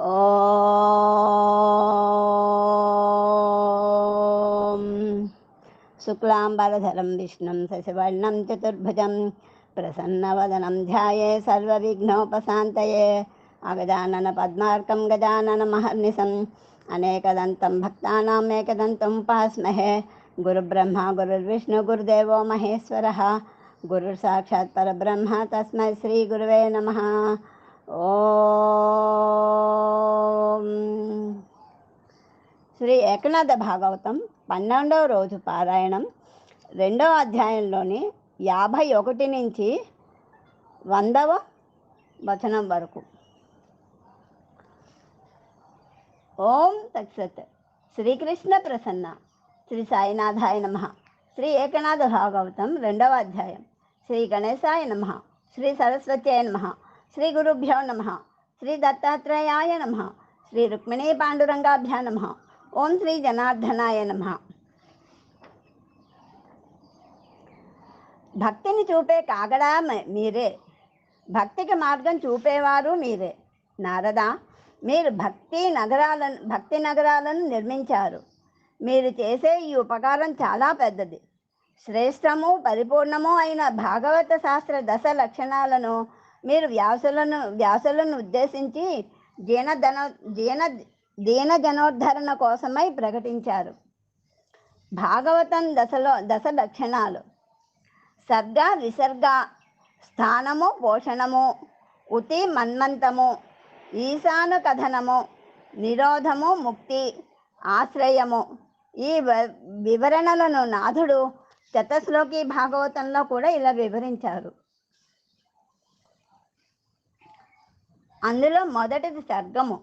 ॐ शुक्लाम्बरधरं विष्णुं शशिवर्णं चतुर्भुजं प्रसन्नवदनं ध्याये सर्वविघ्नोपशान्तये। अगजाननपद्मार्कं गजाननमहर्निशम् अनेकदन्तं भक्तानाम् एकदन्तम् उपास्महे गुरुब्रह्मा, गुरुर्विष्णु, गुरुदेवो महेश्वरः। गुरुर्साक्षात् तस्मै श्रीगुरुवे नमः। ఓం. శ్రీ ఏకనాథ భాగవతం పన్నెండవ రోజు పారాయణం. రెండవ అధ్యాయంలోని యాభై ఒకటి నుంచి వందవ వచనం వరకు. ఓం తత్సత్. శ్రీకృష్ణ ప్రసన్న. శ్రీ సాయినాథాయ నమ. శ్రీ ఏకనాథ భాగవతం రెండవ అధ్యాయం. శ్రీ గణేశాయ నమ. శ్రీ సరస్వత్యాయ నమ. శ్రీ గురుభ్యో నమ. శ్రీ దత్తాత్రేయాయ నమ. శ్రీ రుక్మిణీ పాండురంగాభ్యా నమ. ఓం శ్రీ జనార్దనాయ నమ. భక్తిని చూపే కాగడా మీరే. భక్తికి మార్గం చూపేవారు మీరే. నారద మీరు భక్తి నగరాలను భక్తి నగరాలను నిర్మించారు. మీరు చేసే ఈ ఉపకారం చాలా పెద్దది. శ్రేష్టము పరిపూర్ణము అయిన భాగవత శాస్త్ర దశ లక్షణాలను మీరు వ్యాసులను వ్యాసులను ఉద్దేశించి దీనధన జీన దీన జనోద్ధరణ కోసమై ప్రకటించారు. భాగవతం దశలో దశ లక్షణాలు. సర్గ విసర్గ స్థానము పోషణము ఉతి మన్మంతము ఈశాను కథనము నిరోధము ముక్తి ఆశ్రయము. ఈ వ- వివరణలను నాథుడు శతశ్లోకి భాగవతంలో కూడా ఇలా వివరించారు. అందులో మొదటిది సర్గము.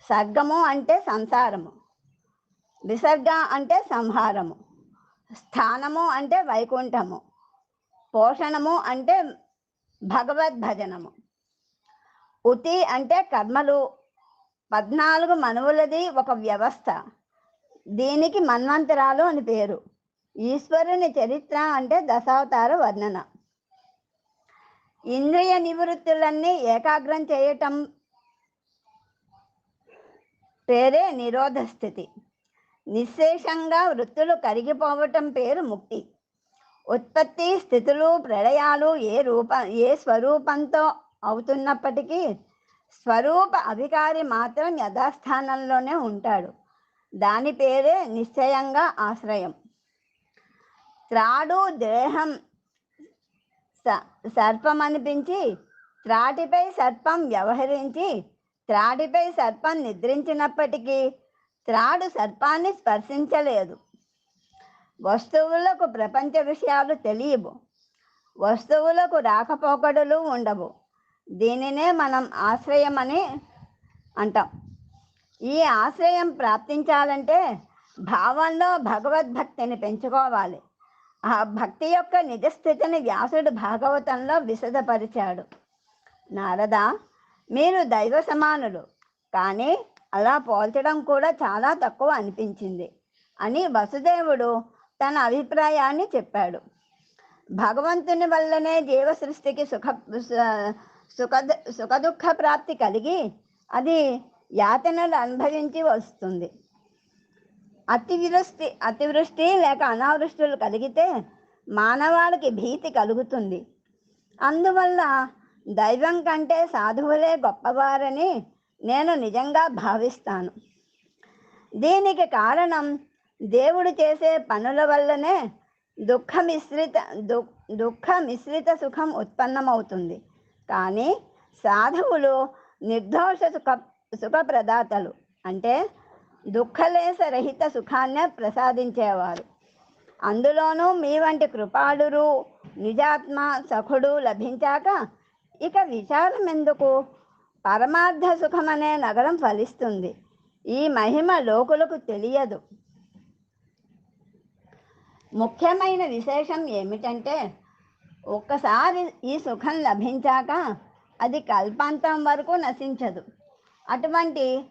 సర్గము అంటే సంసారము. విసర్గ అంటే సంహారము. స్థానము అంటే వైకుంఠము. పోషణము అంటే భగవద్భజనము ఉతి అంటే కర్మలు. పద్నాలుగు మనువులది ఒక వ్యవస్థ. దీనికి మన్వంతరాలు అని పేరు. ఈశ్వరుని చరిత్ర అంటే దశావతార వర్ణన. ఇంద్రియ నివృత్తులన్నీ ఏకాగ్రం చేయటం పేరే నిరోధ స్థితి. నిశ్శేషంగా వృత్తులు కరిగిపోవటం పేరు ముక్తి. ఉత్పత్తి స్థితులు ప్రళయాలు ఏ రూప ఏ స్వరూపంతో అవుతున్నప్పటికీ స్వరూప అధికారి మాత్రం యథాస్థానంలోనే ఉంటాడు. దాని పేరే నిశ్చయంగా ఆశ్రయం. త్రాడు దేహం సర్పం అనిపించి త్రాటిపై సర్పం వ్యవహరించి త్రాటిపై సర్పం నిద్రించినప్పటికీ త్రాడు సర్పాన్ని స్పర్శించలేదు. వస్తువులకు ప్రపంచ విషయాలు తెలియవు. వస్తువులకు రాకపోకడులు ఉండవు. దీనినే మనం ఆశ్రయం అని అంటాం. ఈ ఆశ్రయం ప్రాప్తించాలంటే భావంలో భగవద్భక్తిని పెంచుకోవాలి. ఆ భక్తి యొక్క నిజస్థితిని వ్యాసుడు భాగవతంలో విశదపరిచాడు. నారద మీరు దైవ సమానులు కానీ అలా పోల్చడం కూడా చాలా తక్కువ అనిపించింది అని వసుదేవుడు తన అభిప్రాయాన్ని చెప్పాడు. భగవంతుని వల్లనే జీవ సృష్టికి సుఖ సుఖ సుఖదుఖ ప్రాప్తి కలిగి అది యాతనలు అనుభవించి వస్తుంది. అతివృష్టి అతివృష్టి లేక అనావృష్టులు కలిగితే మానవాళికి భీతి కలుగుతుంది. అందువల్ల దైవం కంటే సాధువులే గొప్పవారని నేను నిజంగా భావిస్తాను. దీనికి కారణం దేవుడు చేసే పనుల వల్లనే దుఃఖ మిశ్రిత దు- దుఃఖ మిశ్రిత సుఖం ఉత్పన్నమవుతుంది. కానీ సాధువులు నిర్దోష సుఖ సుఖప్రదాతలు. అంటే దుఃఖలేస రహిత సుఖాన్నే ప్రసాదించేవారు. అందులోనూ మీ వంటి కృపాళురు నిజాత్మ సఖుడు లభించాక ఇక విచారం ఎందుకు పరమార్థ సుఖమనే నగరం ఫలిస్తుంది. ఈ మహిమ లోకులకు తెలియదు. ముఖ్యమైన విశేషం ఏమిటంటే ఒక్కసారి ఈ సుఖం లభించాక అది కల్పాంతం వరకు నశించదు. అటువంటి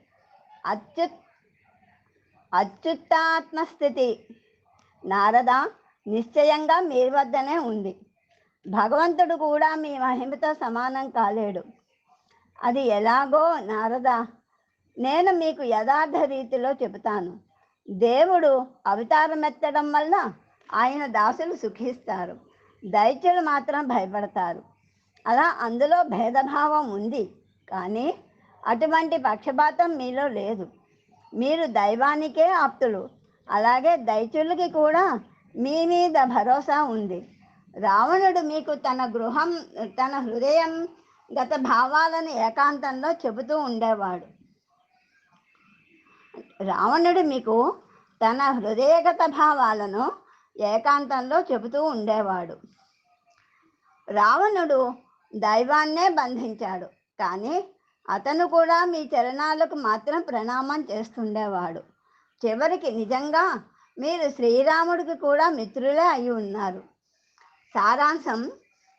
అత్యు అత్యుత్తాత్మస్థితి. నారద నిశ్చయంగా మీ వద్దనే ఉంది. భగవంతుడు కూడా మీ మహిమతో సమానం కాలేడు. అది ఎలాగో నారద నేను మీకు యథార్థ రీతిలో చెబుతాను. దేవుడు అవతారం ఎత్తడం వల్ల ఆయన దాసులు సుఖిస్తారు. దైత్యులు మాత్రం భయపడతారు. అలా అందులో భేదభావం ఉంది. కానీ అటువంటి పక్షపాతం మీలో లేదు. మీరు దైవానికే ఆప్తులు. అలాగే దైత్యులకి కూడా మీ మీద భరోసా ఉంది. రావణుడు మీకు తన గృహం తన హృదయం గత భావాలను ఏకాంతంలో చెబుతూ ఉండేవాడు. రావణుడు మీకు తన హృదయగత భావాలను ఏకాంతంలో చెబుతూ ఉండేవాడు. రావణుడు దైవాన్నే బంధించాడు. కానీ అతను కూడా మీ చరణాలకు మాత్రం ప్రణామం చేస్తుండేవాడు. చివరికి నిజంగా మీరు శ్రీరాముడికి కూడా మిత్రులే అయి ఉన్నారు. సారాంశం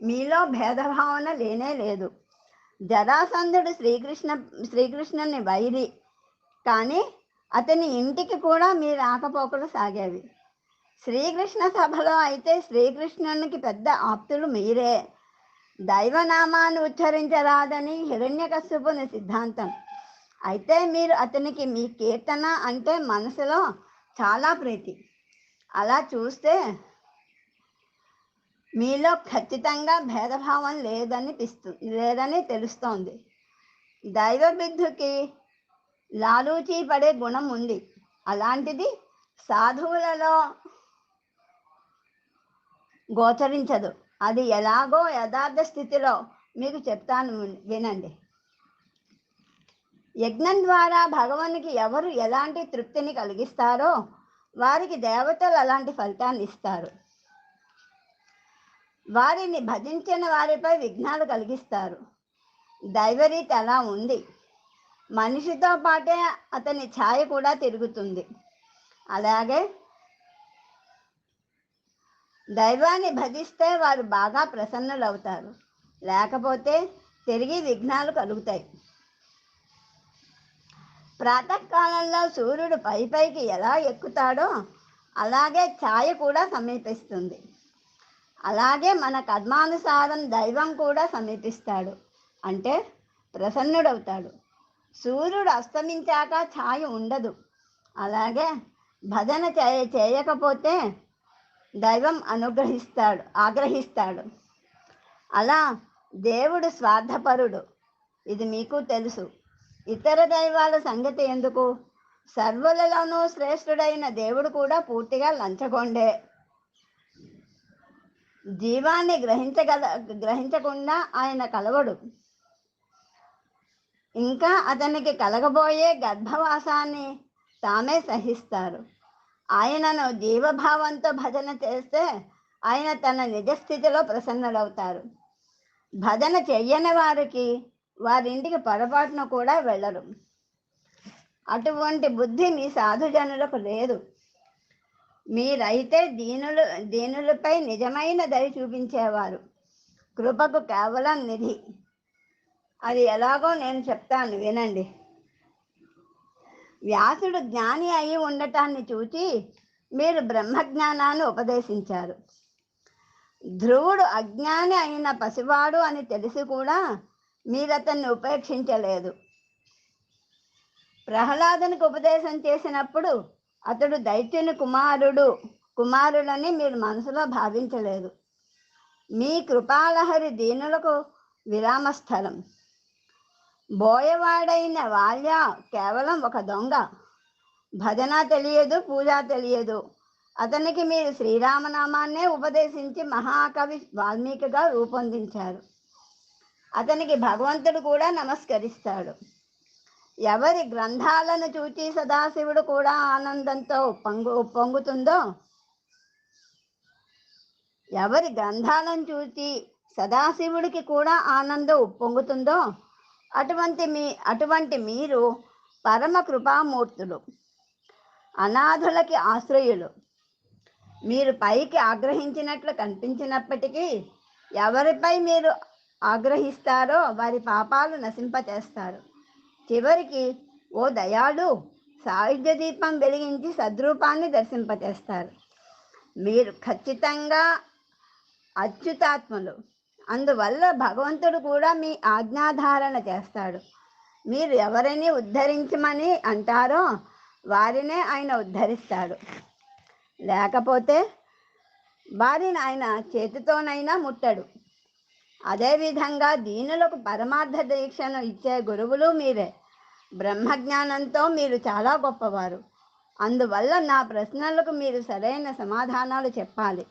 మీలో భేదభావన లేనే లేదు. జరాసంధుడు శ్రీకృష్ణ శ్రీకృష్ణుని వైరి. కానీ అతని ఇంటికి కూడా మీ రాకపోకలు సాగేవి. శ్రీకృష్ణ సభలో అయితే శ్రీకృష్ణునికి పెద్ద ఆప్తులు మీరే. దైవనామాన్ని ఉచ్చరించరాదని హిరణ్యకశ్యపుని సిద్ధాంతం. అయితే మీరు అతనికి మీ కీర్తన అంటే మనసులో చాలా ప్రీతి. అలా చూస్తే మీలో ఖచ్చితంగా భేదభావం లేదనిపిస్తు లేదని తెలుస్తోంది. దైవబిద్ధుకి లాలూచీ పడే గుణం ఉంది. అలాంటిది సాధువులలో గోచరించదు. అది ఎలాగో యథార్థ స్థితిలో మీకు చెప్తాను వినండి. యజ్ఞం ద్వారా భగవానికి ఎవరు ఎలాంటి తృప్తిని కలిగిస్తారో వారికి దేవతలు అలాంటి ఫలితాన్ని ఇస్తారు. వారిని భజించిన వారిపై విఘ్నాలు కలిగిస్తారు. దైవరీతి అలా ఉంది. మనిషితో పాటే అతని ఛాయ కూడా తిరుగుతుంది. అలాగే దైవాన్ని భజిస్తే వారు బాగా ప్రసన్నులవుతారు. లేకపోతే తిరిగి విఘ్నాలు కలుగుతాయి. ప్రాతకాలంలో సూర్యుడు పై పైకి ఎలా ఎక్కుతాడో అలాగే ఛాయ కూడా సమీపిస్తుంది. అలాగే మన కర్మానుసారం దైవం కూడా సమీపిస్తాడు. అంటే ప్రసన్నుడవుతాడు. సూర్యుడు అస్తమించాక ఛాయ ఉండదు. అలాగే భజన చేయ చేయకపోతే దైవం అనుగ్రహిస్తాడు ఆగ్రహిస్తాడు. అలా దేవుడు స్వార్థపరుడు. ఇది మీకు తెలుసు. ఇతర దైవాల సంగతి ఎందుకు? సర్వులలోనూ శ్రేష్ఠుడైన దేవుడు కూడా పూర్తిగా లంచగొండే. జీవాన్ని గ్రహించగల గ్రహించకుండా ఆయన కలవడు. ఇంకా అతనికి కలగబోయే గర్భవాసాన్ని తామే సహిస్తారు. ఆయనను జీవభావంతో భజన చేస్తే ఆయన తన నిజస్థితిలో ప్రసన్నుడవుతారు. భజన చెయ్యని వారికి వారింటికి పొరపాటున కూడా వెళ్ళరు. అటువంటి బుద్ధి మీ సాధుజనులకు లేదు. మీరైతే దీనులు దీనులపై నిజమైన దయ చూపించేవారు. కృపకు కేవలం నిధి. అది ఎలాగో నేను చెప్తాను వినండి. వ్యాసుడు జ్ఞాని అయి ఉండటాన్ని చూచి మీరు బ్రహ్మజ్ఞానాన్ని ఉపదేశించారు. ధ్రువుడు అజ్ఞాని అయిన పసివాడు అని తెలిసి కూడా మీరు అతన్ని ఉపేక్షించలేదు. ప్రహ్లాదునికి ఉపదేశం చేసినప్పుడు అతడు దైత్యుని కుమారుడు కుమారుడని మీరు మనసులో భావించలేదు. మీ కృపాలహరి దీనులకు విరామస్థలం. బోయవాడైన వాల్య కేవలం ఒక దొంగ. భజన తెలియదు పూజ తెలియదు. అతనికి మీరు శ్రీరామనామాన్నే ఉపదేశించి మహాకవి వాల్మీకిగా రూపొందించారు. అతనికి భగవంతుడు కూడా నమస్కరిస్తాడు. ఎవరి గ్రంథాలను చూచి సదాశివుడు కూడా ఆనందంతో పొంగు పొంగుతుందో ఎవరి గ్రంథాలను చూచి సదాశివుడికి కూడా ఆనందం ఉప్పొంగుతుందో? అటువంటి మీ అటువంటి మీరు పరమ కృపామూర్తులు అనాథులకి ఆశ్రయులు. మీరు పైకి ఆగ్రహించినట్లు కనిపించినప్పటికీ ఎవరిపై మీరు ఆగ్రహిస్తారో వారి పాపాలు నశింపచేస్తారు. చివరికి ఓ దయాళు సాయుధ్య దీపం వెలిగించి సద్రూపాన్ని దర్శింపచేస్తారు. మీరు ఖచ్చితంగా అచ్యుతాత్మలు. అందువల్ల భగవంతుడు కూడా మీ ఆజ్ఞాధారణ చేస్తాడు. మీరు ఎవరిని ఉద్ధరించమని అంటారో వారినే ఆయన ఉద్ధరిస్తాడు. లేకపోతే వారిని ఆయన చేతితోనైనా ముట్టడు. అదేవిధంగా దీనులకు పరమార్థ దీక్షను ఇచ్చే గురువులు మీరే. బ్రహ్మజ్ఞానంతో మీరు చాలా గొప్పవారు. అందువల్ల నా ప్రశ్నలకు మీరు సరైన సమాధానాలు చెప్పాలి.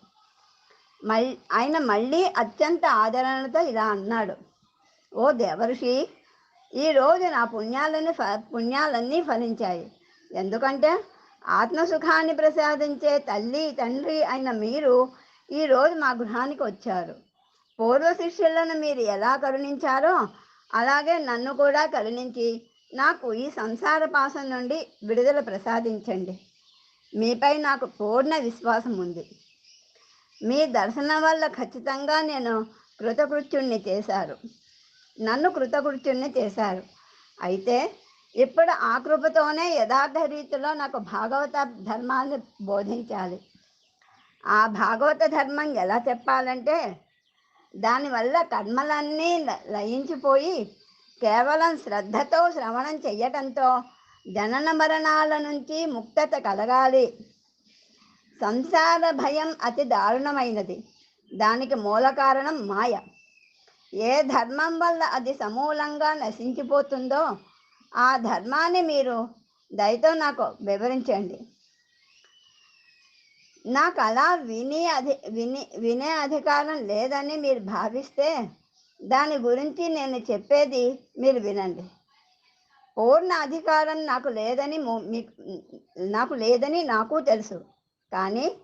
మల్ ఆయన మళ్ళీ అత్యంత ఆదరణతో ఇలా అన్నాడు. ఓ దేవర్షి ఈరోజు నా పుణ్యాలని ఫ పుణ్యాలన్నీ ఫలించాయి. ఎందుకంటే ఆత్మసుఖాన్ని ప్రసాదించే తల్లి తండ్రి అయిన మీరు ఈరోజు మా గృహానికి వచ్చారు. పూర్వ శిష్యులను మీరు ఎలా కరుణించారో అలాగే నన్ను కూడా కరుణించి నాకు ఈ సంసార పాసం నుండి విడుదల ప్రసాదించండి. మీపై నాకు పూర్ణ విశ్వాసం ఉంది మీ దర్శనం వల్ల ఖచ్చితంగా నేను కృతకృత్యుణ్ణి చేశారు. నన్ను కృతకృత్యుణ్ణి చేశారు. అయితే ఇప్పుడు ఆ కృపతోనే యథార్థ రీతిలో నాకు భాగవత ధర్మాన్ని బోధించాలి. ఆ భాగవత ధర్మం ఎలా చెప్పాలంటే దానివల్ల కర్మలన్నీ ల- లయించిపోయి కేవలం శ్రద్ధతో శ్రవణం చెయ్యటంతో జనన మరణాల నుంచి ముక్తత కలగాలి. సంసార భయం అతి దారుణమైనది. దానికి మూల కారణం మాయ. ఏ ధర్మం వల్ల అది సమూలంగా నశించిపోతుందో ఆ ధర్మాన్ని మీరు దయతో నాకు వివరించండి. నాకు అలా విని అధి విని వినే అధికారం లేదని మీరు భావిస్తే దాని గురించి నేను చెప్పేది మీరు వినండి. పూర్ణ అధికారం నాకు లేదని మీకు నాకు లేదని నాకు తెలుసు. కానీ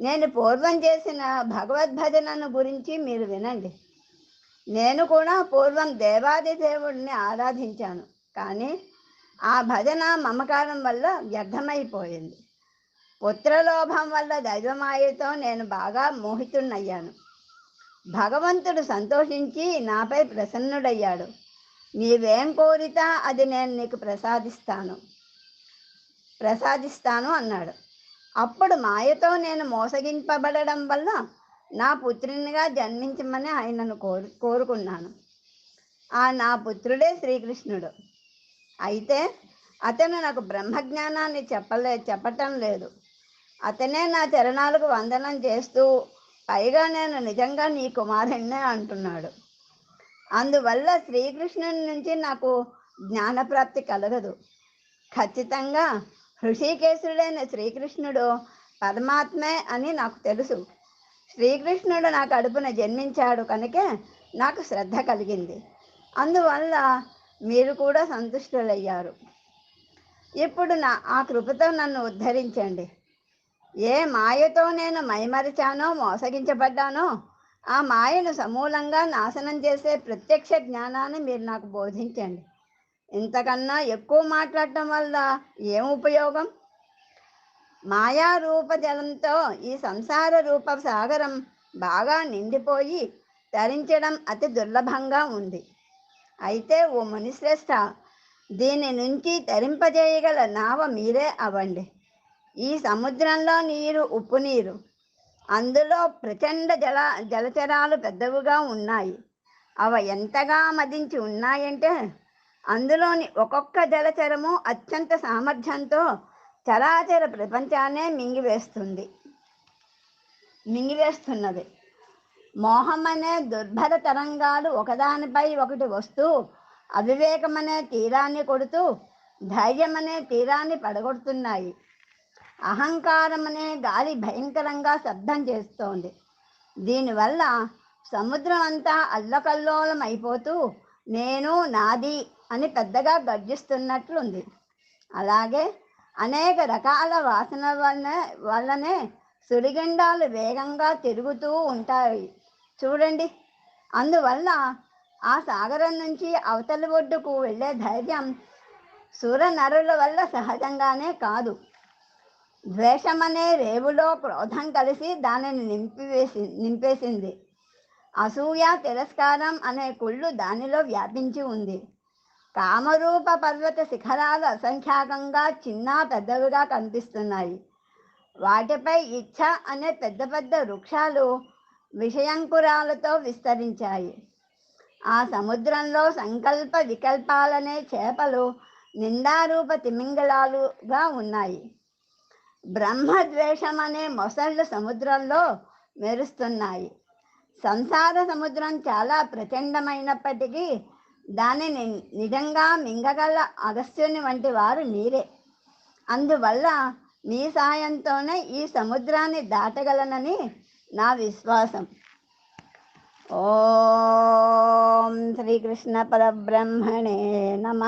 నేను పూర్వం చేసిన భగవద్భజనను గురించి మీరు వినండి. నేను కూడా పూర్వం దేవాది దేవుడిని ఆరాధించాను. కానీ ఆ భజన మమకారం వల్ల వ్యర్థమైపోయింది. పుత్రలోభం వల్ల దైవమాయతో నేను బాగా మోహితున్నయ్యాను భగవంతుడు సంతోషించి నాపై ప్రసన్నుడయ్యాడు. నీవేం కోరితా అది నేను నీకు ప్రసాదిస్తాను. ప్రసాదిస్తాను అన్నాడు. అప్పుడు మాయతో నేను మోసగింపబడడం వల్ల నా పుత్రునిగా జన్మించమని ఆయనను కోరు కోరుకున్నాను. ఆ నా పుత్రుడే శ్రీకృష్ణుడు. అయితే అతను నాకు బ్రహ్మజ్ఞానాన్ని చెప్పలే చెప్పటం లేదు. అతనే నా చరణాలకు వందనం చేస్తూ పైగా నేను నిజంగా నీ కుమారుణ్ణే అంటున్నాడు. అందువల్ల శ్రీకృష్ణుని నుంచి నాకు జ్ఞానప్రాప్తి కలగదు. ఖచ్చితంగా హృషికేశుడైన శ్రీకృష్ణుడు పరమాత్మే అని నాకు తెలుసు. శ్రీకృష్ణుడు నా కడుపున జన్మించాడు కనుకే నాకు శ్రద్ధ కలిగింది. అందువల్ల మీరు కూడా సంతుష్టులయ్యారు. ఇప్పుడు నా ఆ కృపతో నన్ను ఉద్ధరించండి. ఏ మాయతో నేను మైమరిచానో మోసగించబడ్డానో ఆ మాయను సమూలంగా నాశనం చేసే ప్రత్యక్ష జ్ఞానాన్ని మీరు నాకు బోధించండి. ఇంతకన్నా ఎక్కువ మాట్లాడటం వల్ల ఏం ఉపయోగం? మాయారూప జలంతో ఈ సంసార రూప సాగరం బాగా నిండిపోయి తరించడం అతి దుర్లభంగా ఉంది. అయితే ఓ మునిశ్రేష్ట దీని నుంచి తరింపజేయగల నావ మీరే అవ్వండి. ఈ సముద్రంలో నీరు ఉప్పు నీరు అందులో ప్రచండ జల జలచరాలు పెద్దవిగా ఉన్నాయి. అవి ఎంతగా మదించి ఉన్నాయంటే అందులోని ఒక్కొక్క జలచరము అత్యంత సామర్థ్యంతో చరాచర ప్రపంచాన్నే మింగివేస్తుంది. మింగివేస్తున్నది. మోహం అనే దుర్భర తరంగాలు ఒకదానిపై ఒకటి వస్తూ అవివేకమనే తీరాన్ని కొడుతూ ధైర్యమనే తీరాన్ని పడగొడుతున్నాయి. అహంకారం అనే గాలి భయంకరంగా శబ్దం చేస్తోంది. దీనివల్ల సముద్రం అంతా అల్లకల్లోలం అయిపోతూ నేను నాది అని పెద్దగా గర్జిస్తున్నట్లుంది. అలాగే అనేక రకాల వాసన వలన వల్లనే సుడిగుండాలు వేగంగా తిరుగుతూ ఉంటాయి. చూడండి. అందువల్ల ఆ సాగరం నుంచి అవతలి ఒడ్డుకు వెళ్ళే ధైర్యం సుర నరుల వల్ల సహజంగానే కాదు. ద్వేషమనే రేవులో క్రోధం కలిసి దానిని నింపివేసి నింపేసింది. అసూయ తిరస్కారం అనే కుళ్ళు దానిలో వ్యాపించి ఉంది. కామరూప పర్వత శిఖరాలు అసంఖ్యాకంగా చిన్న పెద్దవిగా కనిపిస్తున్నాయి. వాటిపై ఇచ్చ అనే పెద్ద పెద్ద వృక్షాలు విషయంకురాలతో విస్తరించాయి. ఆ సముద్రంలో సంకల్ప వికల్పాలనే చేపలు నిందారూప తిమింగళాలుగా ఉన్నాయి. బ్రహ్మద్వేషం అనే మొసళ్ళు సముద్రంలో మెరుస్తున్నాయి. సంసార సముద్రం చాలా ప్రచండమైనప్పటికీ దానిని నిజంగా మింగగల అగస్త్యుని వంటి వారు మీరే. అందువల్ల మీ సాయంతోనే ఈ సముద్రాన్ని దాటగలనని నా విశ్వాసం. ఓం శ్రీకృష్ణ పరబ్రహ్మణే నమ.